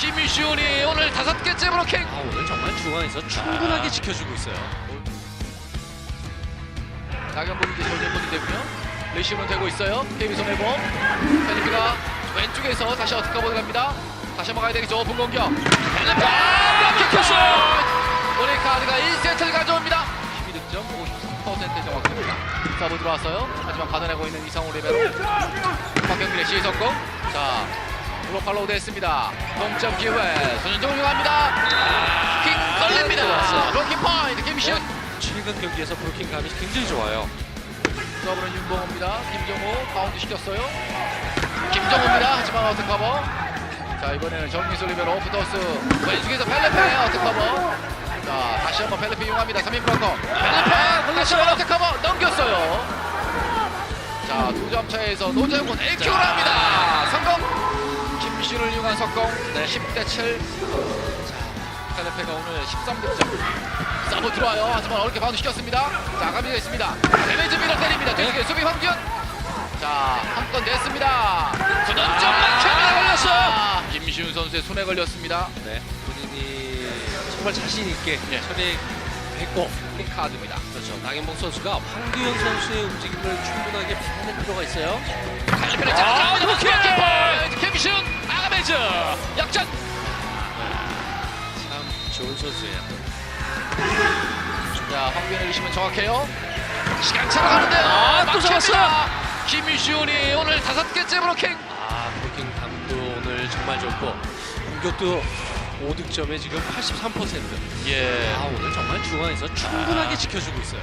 김시훈이 오늘 다섯 개째 브로킹. 아, 오늘 정말 중앙에서 충분하게 지켜주고 있어요. 나경범이 이제 전진분이 되고요. 레시브는 되고 있어요. KB손 해봄. 펠리피가 왼쪽에서 다시 어떻게 보드 갑니다. 다시 한번 가야 되겠죠. 오픈 공격. 펠리피! 아, 킥했어! 오늘 카드가 1세트를 가져옵니다. 12득점, 53% 정확입니다. 서브 들어왔어요. 하지만 받아내고 있는 이상호 리베로. 박경민의 시성공. 자, 브로팔로우 됐습니다. 동점 기회. 손현정 훌륭합니다. 킥 걸립니다. 로킹 포인트 김시훈. 최근 경기에서 브로킹 감이 굉장히 좋아요. 서브는 윤봉호입니다. 김정호 바운드 시켰어요. 김정호입니다. 하지만 어택 커버. 자 이번에는 정민수 리베로 오프토스 왼쪽에서 펠레페 어택 커버. 자 다시 한번 펠레페 이용합니다. 3인 브로커. 펠레페 다시 한번 어택 커버 넘겼어요. 자두 점 차에서 노재훈 A킥을 합니다. 이용한 석공. 네 10대 7. 자 펠레페가 오늘 13득점. 서브 들어와요. 하지만 어렵게 바운드 시켰습니다. 자, 아가미가 있습니다. 데메지 밀어 때립니다. 뒤쪽에 수비 황준. 자, 한 건 냈습니다. 수단점 막혀에 걸렸어요. 김시훈 선수의 손에 걸렸습니다. 네, 본인이 정말 자신 있게 예. 처리했고 이 카드입니다. 그렇죠. 나경범 선수가 황규현 선수의 움직임을 충분하게 받아낼 필요가 있어요. 아, 잡아갑니다. 그렇게! 좋은 선수예요. 자, 황비현의 리시면 정확해요. 시간 차가 가는데요. 아, 또. 잡았어요. 김시훈이 오늘 다섯 개째 브로킹. 아, 브로킹 감도 오늘 정말 좋고 공격도 5득점에 지금 83%. 예. 아, 오늘 정말 중앙에서 충분하게 지켜주고 있어요.